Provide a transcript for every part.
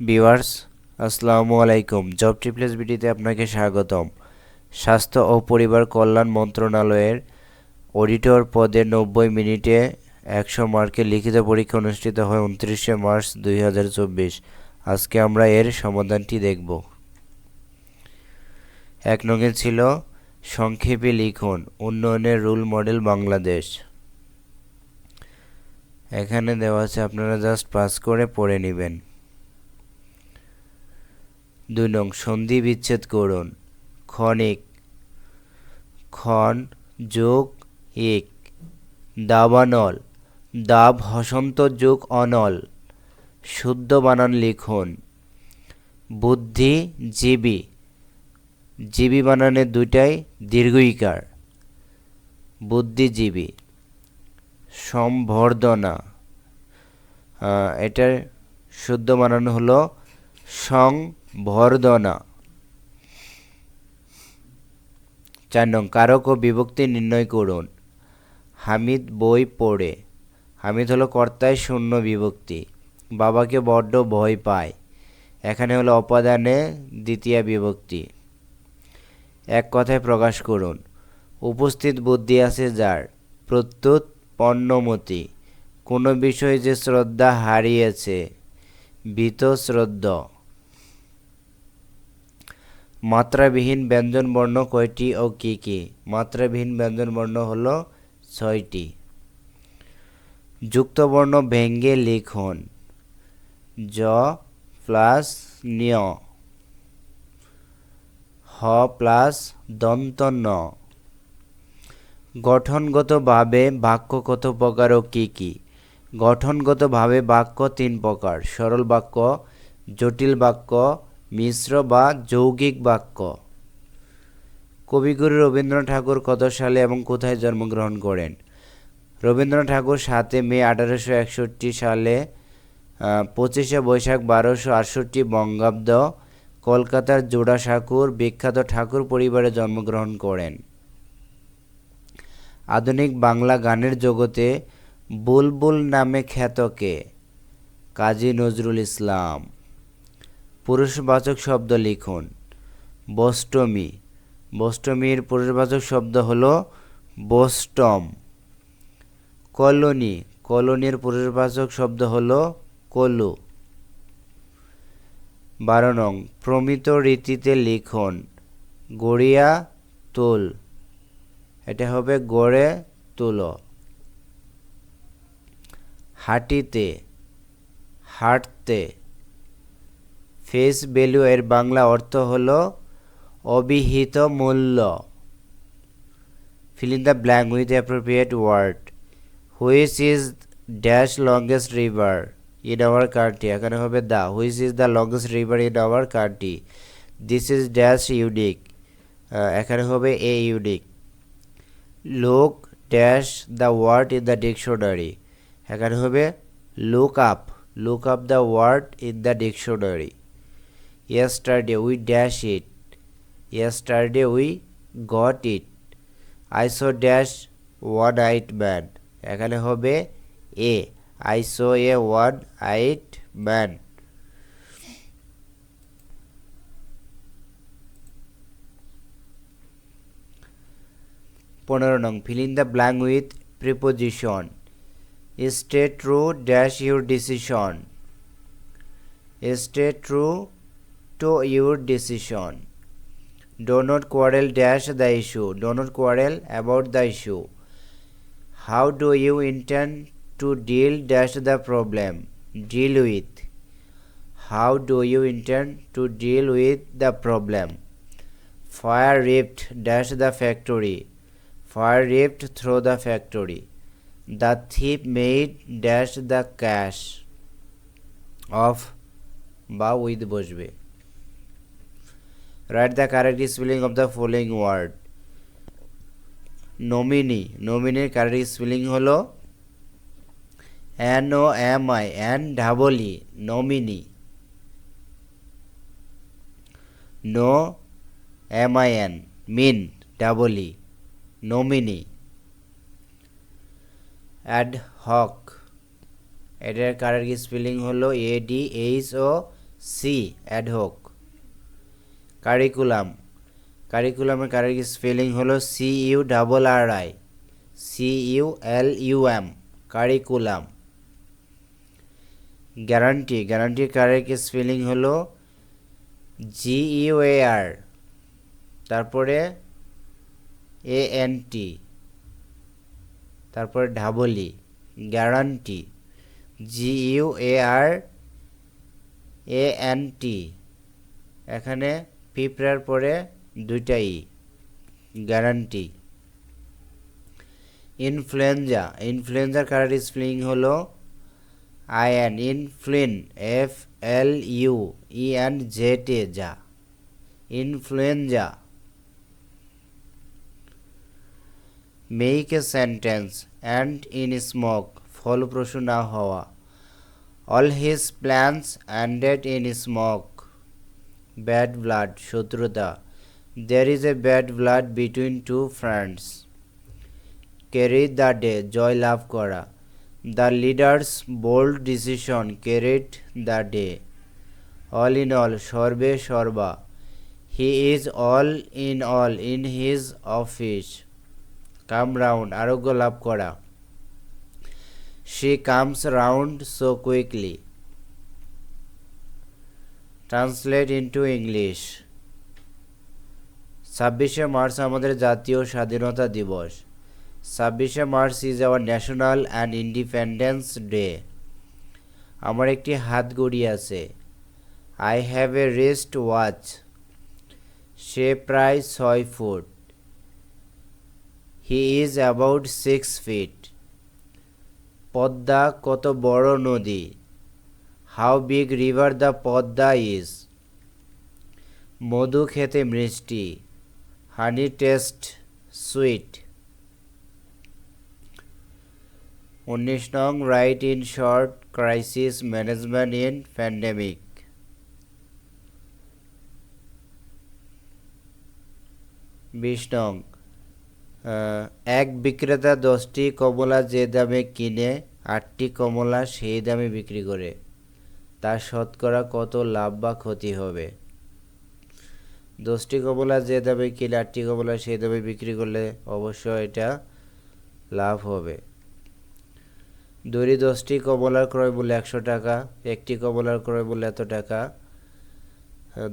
Viewers, আসসালামু আলাইকুম। Job ট্রিপলেস বিটিতে আপনাকে স্বাগতম। স্বাস্থ্য ও পরিবার কল্যাণ মন্ত্রণালয়ের অডিটর পদে নব্বই মিনিটে একশো মার্কের লিখিত পরীক্ষা অনুষ্ঠিত হয় উনত্রিশে মার্চ দুই হাজার চব্বিশ। আজকে আমরা এর সমাধানটি দেখব। এক নঙ্গে ছিল সংক্ষেপে লিখুন, উন্নয়নের রুল মডেল বাংলাদেশ। এখানে দেওয়া আছে, আপনারা জাস্ট পাস করে পড়ে নেবেন। দুই নং সন্ধি বিচ্ছেদ করুন। ক্ষণিক। ক্ষণ যোগ এক। দাবানল। দাব হসন্ত যোগ অনল। শুদ্ধ বানান লিখুন। বুদ্ধি জীবী। বানানের দুইটাই দীর্ঘইকার। বুদ্ধিজীবী। সম্বর্ধনা। এটার শুদ্ধ বানানো হলো সংবর্ধনা চার নং, কারক ও বিভক্তি নির্ণয় করুন। হামিদ বই পড়ে। হামিদ হলো কর্তায় শূন্য বিভক্তি। বাবাকে বড্ড ভয় পায়। এখানে হলো অপাদানে দ্বিতীয় বিভক্তি। এক কথায় প্রকাশ করুন। উপস্থিত বুদ্ধি আছে যার। প্রত্যুত পণ্যমতি। কোনো বিষয়ে যে শ্রদ্ধা হারিয়েছে, ভীত শ্রদ্ধ। মাত্রাবিহীন ব্যঞ্জনবর্ণ কয়টি ও কী কী? মাত্রাবিহীন ব্যঞ্জনবর্ণ হল ছয়টি। যুক্তবর্ণ ভেঙ্গে লিখুন। জ প্লাস নিয় হ প্লাস দন্ত ন গঠনগতভাবে বাক্য কত প্রকার ও কী কী? গঠনগতভাবে বাক্য তিন প্রকার। সরল বাক্য, জটিল বাক্য মিশ্র বা যৌগিক বাক্য। কবিগুরু রবীন্দ্রনাথ ঠাকুর কত সালে এবং কোথায় জন্মগ্রহণ করেন? রবীন্দ্রনাথ ঠাকুর সাতে মে আঠারোশো একষট্টি সালে পঁচিশে বৈশাখ বারোশো আটষট্টি বঙ্গাব্দ, কলকাতার জোড়াসাঁকুর বিখ্যাত ঠাকুর পরিবারে জন্মগ্রহণ করেন। আধুনিক বাংলা গানের জগতে বুলবুল নামে খ্যাতকে কাজী নজরুল ইসলাম। পুরুষবাচক শব্দ লিখুন। বষ্টমী। বষ্টমীর পুরুষবাচক শব্দ হলো বোস্টম কলোনি। কলোনির পুরুষবাচক শব্দ হলো কলু। বারো নং। প্রমিত রীতিতে লিখুন, গড়িয়া তুল। এটা হবে গড়ে তুলো। হাঁটিতে, হাঁটতে। ফেস ভ্যালু এর বাংলা অর্থ হলো অবিহিত মূল্য in the blank with the appropriate word which is dash longest river in our country এখানে হবে দা which is the longest river in our country this is dash unique আহ, এখানে হবে a unique look dash the word in the dictionary এখানে হবে look up look up the word in the dictionary yesterday we dash it. Yesterday we got it i saw dash one eyed man এখানে হবে a I saw a ওয়ার্ড eyed man পনেরো নং fill in the blank with preposition stay true dash your decision stay true to your decision do not quarrel dash the issue do not quarrel about the issue how do you intend to deal dash the problem deal with how do you intend to deal with the problem fire ripped dash the factory fire ripped through the factory the thief made dash the cash off বা with বসবে write the correct spelling of the following word. Nominee নমিনির correct spelling হলো N O M I N double E nominee no M I N mean double nominee ad hoc এটার correct spelling হলো A D H O C ad hoc curriculum কারিকুলামের correct spelling হলো C U double R I C U L U M curriculum guarantee গ্যারান্টির correct spelling হলো? G U A R তারপরে A N T তারপরে double E guarantee G U A R A N T এখানে পিঁপড়ার পরে দুইটাই guarantee influenza ইনফ্লুয়েঞ্জার correct spelling হলো I N ইনফ্লুয়েন F L U E N Z A যা। Influenza make a sentence and in smoke ফলপ্রসূ না হওয়া। All his plans ended in smoke bad blood শত্রুতা। There is a bad blood between two friends carry the day জয় লাভ করা। The leaders bold decision carried the day all in all সর্বে সর্বা। He is all in all in his office come round আরোগ্য লাভ করা। She comes round so quickly translate into English ছাব্বিশে March আমাদের জাতীয় স্বাধীনতা দিবস। ছাব্বিশে March is our national and independence day আমার একটি হাত ঘড়ি আছে। I have a wrist watch সে প্রায় ছয় foot. He is about six feet Padma কত বড় নদী। How big river the Padma is মধু খেতে মিষ্টি। হানি টেস্ট সুইট উনিশ নং write in short crisis management in pandemic বিশ নং এক বিক্রেতা দশটি কমলা যে দামে কিনে, আটটি কমলা সেই দামে বিক্রি করে। তার শতকরা কত লাভ বা ক্ষতি হবে? দশটি কমলা যে দামে কিনে আটটি কমলা সেই দামে বিক্রি করলে অবশ্যই এটা লাভ হবে। দড়ি দশটি কমলার ক্রয় মূল্য একশো টাকা, একটি কমলার ক্রয় মূল্য এত টাকা।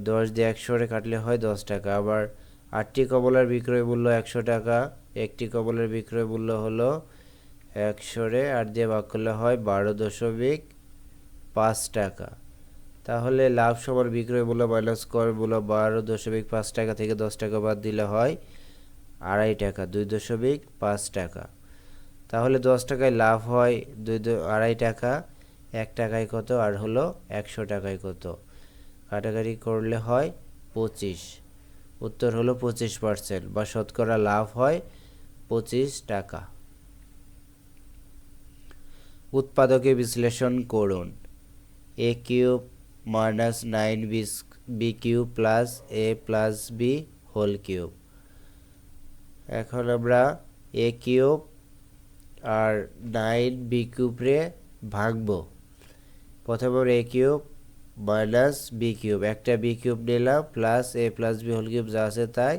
দশ দিয়ে একশোরে কাটলে হয় দশ টাকা। আবার আটটি কমলার বিক্রয় মূল্য একশো টাকা, একটি কমলার বিক্রয় মূল্য হলো একশোরে আট দিয়ে ভাগ করলে হয় বারো দশমিক পাঁচ টাকা। তাহলে লাভ, সমান, বিক্রয় মূল্য মাইনাস কর মূল্য বারো দশমিক পাঁচ টাকা থেকে দশ টাকা বাদ দিলে হয় আড়াই টাকা, দুই দশমিক পাঁচ টাকা। তাহলে দশ টাকায় লাভ হয় দুই আড়াই টাকা, এক টাকায় কত? আর হলো একশো টাকায় কত? কাটাকাটি করলে হয় পঁচিশ। উত্তর হলো পঁচিশ পার্সেন্ট বা শতকরা লাভ হয় পঁচিশ টাকা। উৎপাদকে বিশ্লেষণ করুন। A cube minus nine B B cube plus A plus B whole cube এখন আমরা এ কিউব আর নাইন বি কিউবরে ভাগবো। প্রথমে আমরা A cube minus B cube একটা বি কিউব নিলাম plus A plus B whole cube যা আছে তাই,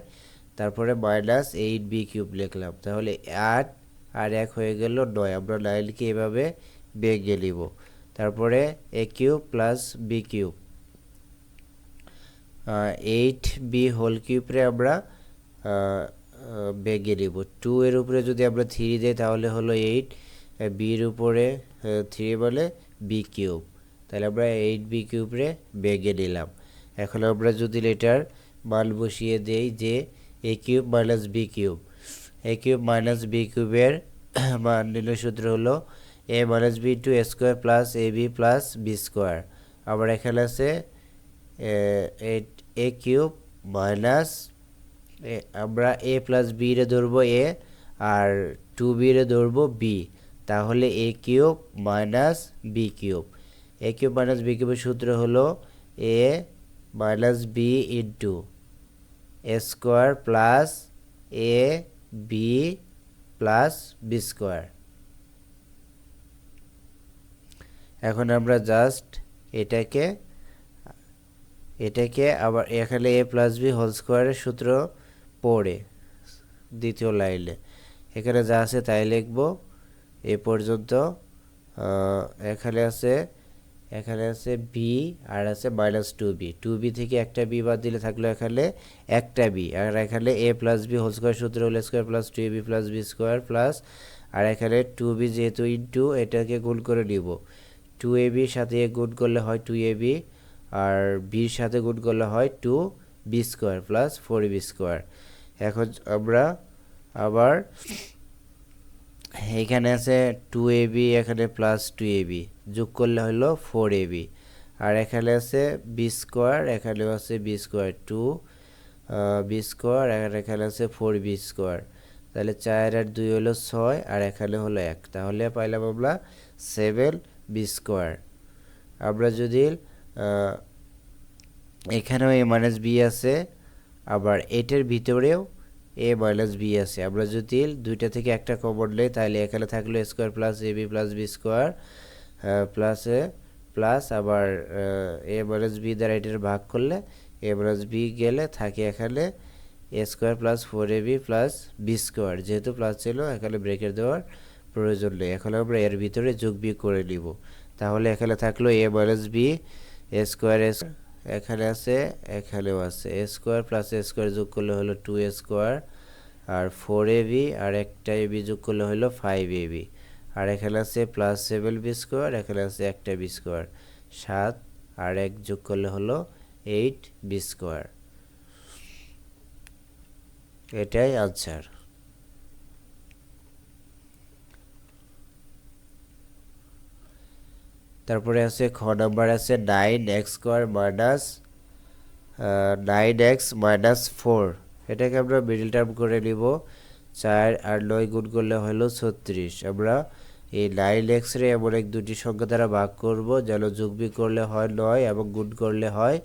তারপরে মাইনাস এইট বি কিউব লিখলাম। তাহলে আট আর এক হয়ে গেল নয়, আমরা নাইনকে এভাবে বেগে নিব। তারপরে A cube plus B cube eight B whole কিউবরে আমরা বেগে নিব। টু এর উপরে যদি আমরা থ্রি দিই তাহলে হলো এইট বির উপরে থ্রি বলে বি কিউব তাহলে আমরা এইট বি কিউবরে বেগে নিলাম। এখন আমরা যদি লেটার মান বসিয়ে দেই যে A cube minus B cube A cube minus B কিউবের মান নির্ণয় সূত্র হলো A minus B to A square plus A B plus B square আবার এখানে আছে, এ কিউব মাইনাস আমরা এ প্লাস বি রে ধরবো এ আর টু বি রে ধরবো বি তাহলে A cube minus B cube A cube minus B কিউবের সূত্র হলো A minus B into A square plus A B plus B square এখন আমরা জাস্ট এটাকে এটাকে আবার এখানে এ প্লাস বি হোল স্কোয়ারের সূত্র পড়ে দ্বিতীয় লাইনে এখানে যা আছে তাই লিখব। এ পর্যন্ত এখানে আছে এখানে আছে বি আর আছে minus two B two B থেকে একটা বি বাদ দিলে থাকল এখানে একটা বি আর এখানে A plus B whole square সূত্র whole square plus two B plus B square plus আর এখানে টু বি যেহেতু ইন্টু এটাকে গুণ করে নিব। টু এ বির সাথে গুণ করলে হয় টু এ বি আর বির সাথে গুণ করলে হয় two B square plus four B square এখন আমরা আবার এখানে আছে টু এ বি এখানে প্লাস টু এ বি যোগ করলে হলো ফোর এ বি আর এখানে আছে বি স্কোয়ার এখানেও আছে B square two B square আর এখানে আছে ফোর বি স্কোয়ার তাহলে চার আর দুই হলো ছয়, আর এখানে হলো এক। তাহলে পাইলাম আমরা সেভেন বি স্কোয়ার আমরা যদি এখানেও এ মাইনাস বি আছে, আবার এটার ভিতরেও এ মাইনাস বি আছে। আমরা যদি দুইটা থেকে একটা কমন নেই, তাহলে এখানে থাকল square plus A B plus B square plus plus আবার এ মাইনাস বি দ্বারা এটার ভাগ করলে এ মাইনাস বি গেলে থাকে এখানে A square plus four A B plus B square যেহেতু প্লাস ছিল, এখানে ব্রেকের দেওয়ার প্রয়োজন নেই। এখন আমরা এর ভিতরে যোগ বিয়োগ করে নিব। তাহলে এখানে থাকল A minus B A square S এখানে আছে, এখানেও আছে। A square plus A square যোগ করলে হলো টু এ স্কোয়ার আর ফোর এ বি আর একটা এ বি যোগ করলে হলো ফাইভ এ বি আর এখানে আছে প্লাস সেভেন বি স্কোয়ার এখানে আছে একটা বি স্কোয়ার সাত আর এক যোগ করলে হলো এইট বি স্কোয়ার এটাই আনসার তারপরে আছে খ নাম্বার আছে nine X square minus nine X minus four এটাকে আমরা মিডিল টার্ম করে নিব। চার আর নয় গুণ করলে হলো ছত্রিশ। আমরা এই নাইন এক্স রে এমন এক দুটি সংখ্যা দ্বারা ভাগ করব, যেন যোগবি করলে হয় নয় এবং গুণ করলে হয়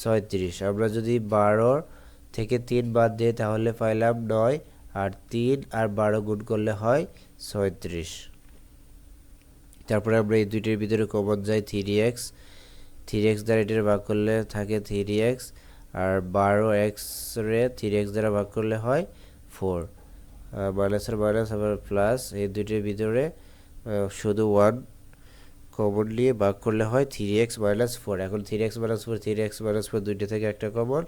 ছয়ত্রিশ। আমরা যদি বারো থেকে তিন বাদ দিই তাহলে পাইলাম নয়, আর তিন আর বারো গুণ করলে হয় ছয়ত্রিশ। তারপরে আমরা এই দুইটির ভিতরে কমন যাই থ্রি এক্স থ্রি এক্স দ্বারা এটার ভাগ করলে থাকে থ্রি এক্স আর বারো এক্স রে থ্রি এক্স দ্বারা ভাগ করলে হয় ফোর মাইনাসের মাইনাস আবার প্লাস এই দুইটির ভিতরে শুধু ওয়ান কমন নিয়ে ভাগ করলে হয় থ্রি এক্স মাইনাস ফোর এখন three x minus four three x minus four দুইটা থেকে একটা কমন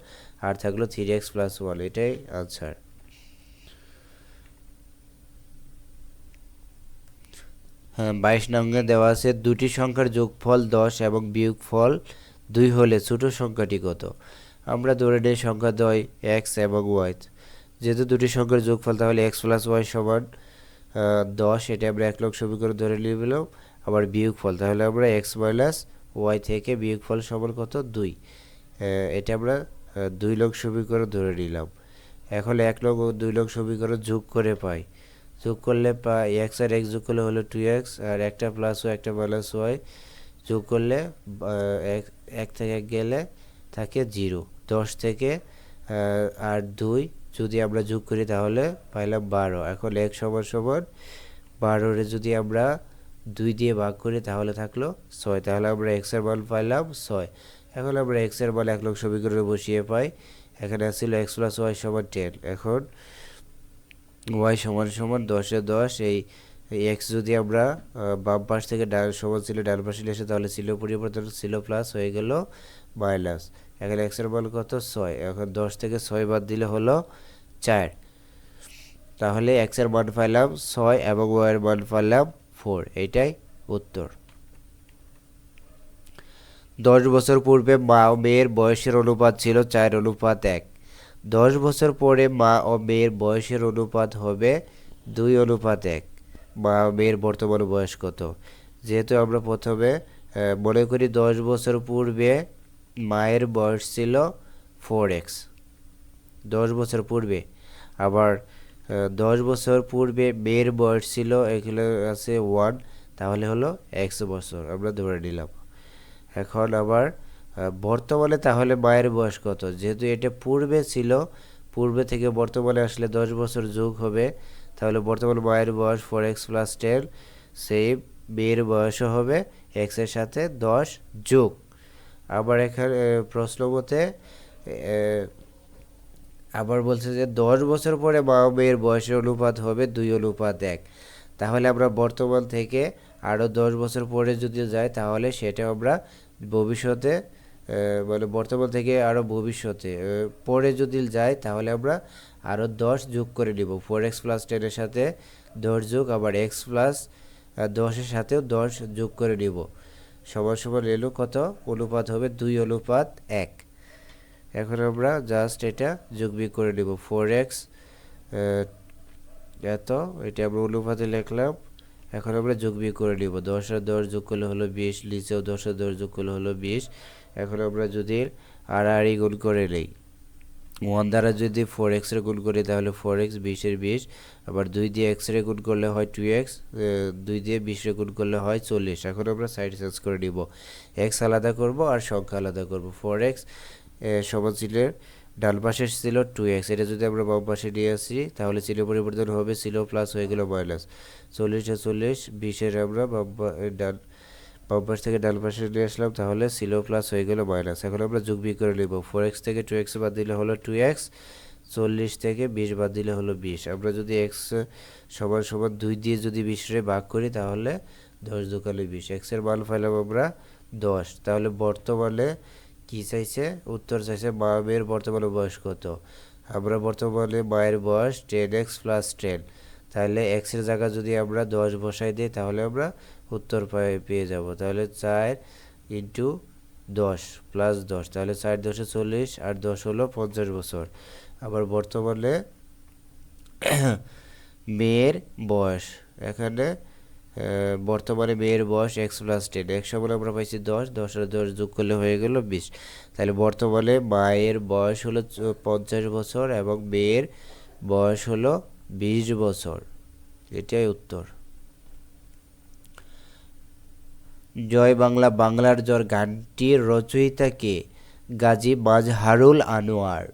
আর থাকল থ্রি এক্স প্লাস ওয়ান এটাই আনসার বাইশ নঙ্গে দেওয়া আছে, দুটি সংখ্যার যোগফল দশ এবং বিয়োগফল দুই হলে ছোট সংখ্যাটি কত? আমরা ধরে নিই সংখ্যা দয় এক্স এবং ওয়াই যেহেতু দুটি সংখ্যার যোগফল, তাহলে এক্স প্লাস ওয়াই সমান দশ। এটা আমরা এক লক্ষ সমীকরণ ধরে নিয়ে নিলাম, আবার বিয়োগফল। তাহলে আমরা এক্স মাইনাস ওয়াই থেকে বিয়োগফল সমান কত? দুই। এটা আমরা দুই লক্ষ সমীকরণ ধরে নিলাম। এখন এক লক্ষ ও দুই লক্ষ সমীকরণ যোগ করে পাই। যোগ করলে এক্স আর এক্স যোগ করলে হলো টু এক্স আর একটা প্লাস ও একটা মাইনাস ওয়াই যোগ করলে এক- থেকে এক গেলে থাকে জিরো দশ থেকে আর দুই যদি আমরা যোগ করি তাহলে পাইলাম বারো। এখন এক সমান সমান বারোরে যদি আমরা দুই দিয়ে ভাগ করি তাহলে থাকল ছয়। তাহলে আমরা এক্সের মান পাইলাম ছয়। এখন আমরা এক্সের মান এক লক্ষ সমীকরণে বসিয়ে পাই। এখানে আসছিল এক্স প্লাস ওয়াই সমান টেন এখন ওয়াই সমান সমান দশে দশ, এই এক্স যদি আমরা বাম পাশ থেকে ডান, সমান ছিল, ডান পাশে এসে তাহলে ছিল পরিবর্তন, ছিল প্লাস হয়ে গেল মাইনাস এখানে এক্সের মান কত? ছয়। এখন দশ থেকে ছয় বাদ দিলে হলো চার। তাহলে এক্সের মান পাইলাম ছয় এবং ওয়াইয়ের মান পাইলাম ফোর এইটাই উত্তর। দশ বছর পূর্বে মা, মেয়ের বয়সের অনুপাত ছিল চার, অনুপাত এক। দশ বছর পরে মা ও মেয়ের বয়সের অনুপাত হবে দুই অনুপাত এক। মা ও মেয়ের বর্তমান বয়স কত? যেহেতু আমরা প্রথমে মনে করি দশ বছর পূর্বে মায়ের বয়স ছিল ফোর এক্স দশ বছর পূর্বে। আবার দশ বছর পূর্বে মেয়ের বয়স ছিল, এগুলো আছে ওয়ান তাহলে হলো একশো বছর, আমরা ধরে নিলাম। এখন আবার বর্তমানে তাহলে মায়ের বয়স কত? যেহেতু এটা পূর্বে ছিল, পূর্বে থেকে বর্তমানে আসলে দশ বছর যোগ হবে, তাহলে বর্তমানে মায়ের বয়স ফোর এক্স প্লাস টেন সেই মেয়ের বয়সও হবে এক্সের সাথে দশ যোগ। আবার এখানে প্রশ্ন মতে আবার বলছে যে দশ বছর পরে মা মেয়ের বয়সের অনুপাত হবে দুই অনুপাত এক। তাহলে আমরা বর্তমান থেকে আরও দশ বছর পরে যদি যাই, তাহলে সেটা আমরা ভবিষ্যতে মানে বর্তমান থেকে আরও ভবিষ্যতে। পরে যদি যাই তাহলে আমরা আরও দশ যোগ করে নিব। ফোর এক্স প্লাস টেনের সাথে দশ যোগ, আবার এক্স প্লাস দশের সাথেও দশ যোগ করে নিব। সমান সমান এলো কত? অনুপাত হবে দুই অনুপাত এক। এখন আমরা জাস্ট এটা যোগ বিয়োগ করে নেব। ফোর এক্স এত, এটা আমরা অনুপাতে লিখলাম। এখন আমরা যোগ বিয়োগ করে নিব। দশ আর দশ যোগ করলে হলো বিশ, নিচেও দশ আর দশ যোগ করলে হলো বিশ। এখন আমরা যদি আড়াআড়ি গুণ করে নেই। ওয়ান দ্বারা যদি ফোর এক্সের গুণ করি, তাহলে ফোর এক্স বিশের বিশ। আবার দুই দিয়ে এক্সের গুণ করলে হয় টু এক্স দুই দিয়ে বিশের গুণ করলে হয় চল্লিশ। এখন আমরা সাইড চেঞ্জ করে নিব। এক্স আলাদা করব আর সংখ্যা আলাদা করব। ফোর এক্স সমান চিহ্নের ডান পাশে ছিল টু এক্স এটা যদি আমরা বাম পাশে নিয়ে আসি, তাহলে চিহ্ন পরিবর্তন হবে ছিল প্লাস হয়ে গেল মাইনাস চল্লিশে চল্লিশ, বিশের আমরা বাম ডান বাম পাশ থেকে ডান পাশে নিয়ে আসলাম, তাহলে ছিল প্লাস হয়ে গেল মাইনাস এখন আমরা যোগ বিয়োগ করে নেব। ফোর এক্স থেকে টু এক্স বাদ দিলে হলো টু এক্স চল্লিশ থেকে বিশ বাদ দিলে হলো বিশ। আমরা যদি এক্স সমান সমান দুই দিয়ে যদি বিশে ভাগ করি, তাহলে দশ দোকানে বিশ। এক্সের মান পাইলাম আমরা দশ। তাহলে বর্তমানে কি চাইছে? উত্তর চাইছে মা মেয়ের বর্তমানে বয়স কত? আমরা বর্তমানে মায়ের বয়স টেন এক্স প্লাস টেন তাহলে এক্সের জায়গা যদি আমরা দশ বসাই দিই, তাহলে আমরা উত্তর পেয়ে যাব। তাহলে চার ইন্টু দশ প্লাস দশ, তাহলে চার দশে চল্লিশ আর দশ হলো পঞ্চাশ বছর। আবার বর্তমানে মেয়ের বয়স, এখানে বর্তমানে মেয়ের বয়স এক্স প্লাস টেন এক সময় আমরা পাইছি দশ দশ আর দশ যোগ করলে হয়ে গেল বিশ। তাহলে বর্তমানে মায়ের বয়স হলো পঞ্চাশ বছর এবং মেয়ের বয়স হলো বিশ বছর। এটাই উত্তর। জয় বাংলা, বাংলার জ্বর গানটির রচয়িতা কে গাজী মাজহারুল আনোয়ার।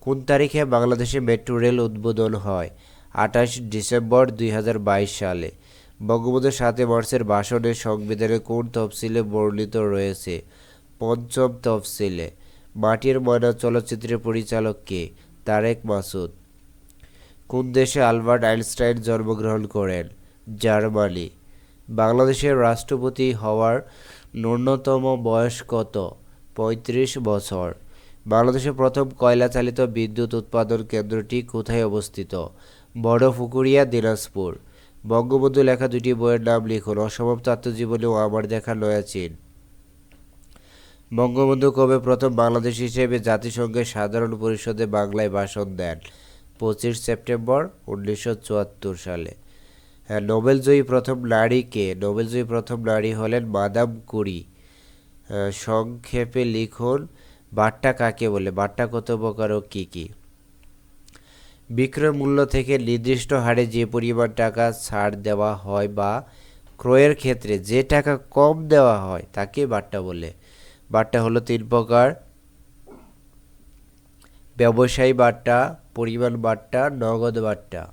কোন তারিখে বাংলাদেশে মেট্রো রেল উদ্বোধন হয়? আঠাশ ডিসেম্বর দুই হাজার বাইশ সালে। বঙ্গবন্ধু সাতই মার্চের ভাষণে সংবিধানে কোন তফসিলে বর্ণিত রয়েছে? পঞ্চম তফসিলে। মাটির ময়না চলচ্চিত্রের পরিচালক কে? তারেক মাসুদ। কোন দেশে আলবার্ট আইনস্টাইন জন্মগ্রহণ করেন, জার্মানি। বাংলাদেশের রাষ্ট্রপতি হওয়ার ন্যূনতম বয়স কত? পঁয়ত্রিশ বছর। বাংলাদেশের প্রথম কয়লা চালিত বিদ্যুৎ উৎপাদন কেন্দ্রটি কোথায় অবস্থিত? বড়পুকুরিয়া দিনাজপুর। বঙ্গবন্ধু লেখা দুটি বইয়ের নাম লিখুন, অসমাপ্ত আত্মজীবনী ও আমার দেখা নয়া নয়াচীন বঙ্গবন্ধু কবে প্রথম বাংলাদেশ হিসেবে জাতিসংঘের সাধারণ পরিষদে বাংলায় ভাষণ দেন? পঁচিশ সেপ্টেম্বর উনিশশো চুয়াত্তর সালে। হ্যাঁ নোবেলজয়ী প্রথম নারী কে? নোবেলজয়ী প্রথম নারী হলেন মাদাম কুরি। সংক্ষেপে লিখুন, বাট্টা কাকে বলে? বাট্টা কত প্রকার ও কী কী? বিক্রয় মূল্য থেকে নির্দিষ্ট হারে যে পরিমাণ টাকা ছাড় দেওয়া হয় বা ক্রয়ের ক্ষেত্রে যে টাকা কম দেওয়া হয়, তাকে বাট্টা বলে। বাট্টা হলো তিন প্রকার। ব্যবসায়ী বার্তা পরিমাণ বার্তা, নগদ বার্তা।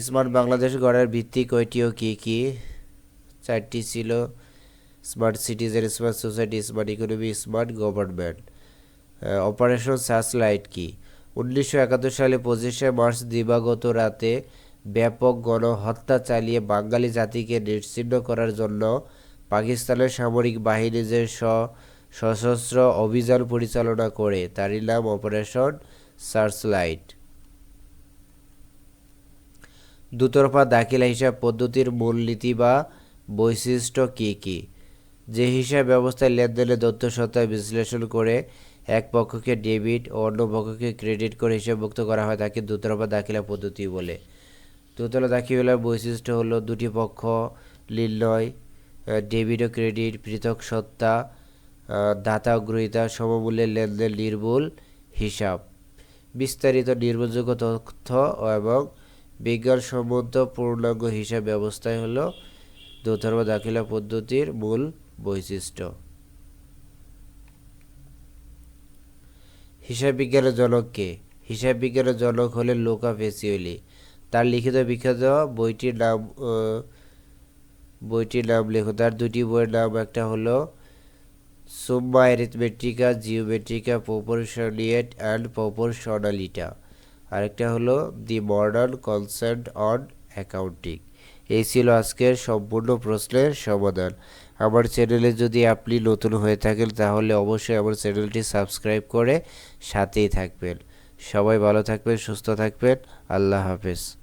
স্মার্ট বাংলাদেশ গড়ার ভিত্তি কয়টিও কী কী? চারটি ছিল smart citizen, smart society, smart economy, smart government. Operation searchlight কি? উনিশশো একাত্তর সালে পঁচিশে মার্চ দিবাগত রাতে ব্যাপক গণহত্যা চালিয়ে বাঙালি জাতিকে নিশ্চিহ্ন করার জন্য পাকিস্তানের সামরিক বাহিনী যে স- সশস্ত্র অভিযান পরিচালনা করে। তারই নাম অপারেশন সার্চলাইট দুতরফা দাখিলা হিসাব পদ্ধতির মূলনীতি বা বৈশিষ্ট্য কী কী? যে হিসাব ব্যবস্থায় লেনদেনের তথ্য সত্তা বিশ্লেষণ করে এক পক্ষকে ডেবিট ও অন্য পক্ষকে ক্রেডিট করে হিসাবভুক্ত করা হয়, তাকে দুতরফা দাখিলা পদ্ধতি বলে। দুতলা দাখিলার বৈশিষ্ট্য হলো দুটি পক্ষ নির্ণয় ডেবিট ও ক্রেডিট পৃথক সত্তা দাতা ও গ্রহীতা, সমমূল্যের লেনদেন নির্ভুল হিসাব। বিস্তারিত নির্ভরযোগ্য তথ্য এবং বিজ্ঞানসম্মত পূর্ণাঙ্গ হিসাব ব্যবস্থাই হল দোতরফা দাখিলা পদ্ধতির মূল বৈশিষ্ট্য। হিসাব বিজ্ঞানের জনক কে? হিসাব বিজ্ঞানের জনক হলেন লোকা ফেসিওলি। তার লিখিত বিখ্যাত বইটির নাম বইটির নাম লেখো। তার দুটি বইয়ের নাম একটা হলো সুম্মা অ্যারিথমেটিকা জিওমেট্রিকা প্রপোর্শনিয়েট অ্যান্ড প্রপোর্শনালিটা আরেকটা হলো the modern concept on accounting এই ছিল আজকের সম্পূর্ণ প্রশ্নের সমাধান। আমার চ্যানেলে যদি আপনি নতুন হয়ে থাকেন, তাহলে অবশ্যই আমার চ্যানেলটি সাবস্ক্রাইব করে সাথেই থাকবেন। সবাই ভালো থাকবেন, সুস্থ থাকবেন। আল্লাহ হাফেজ।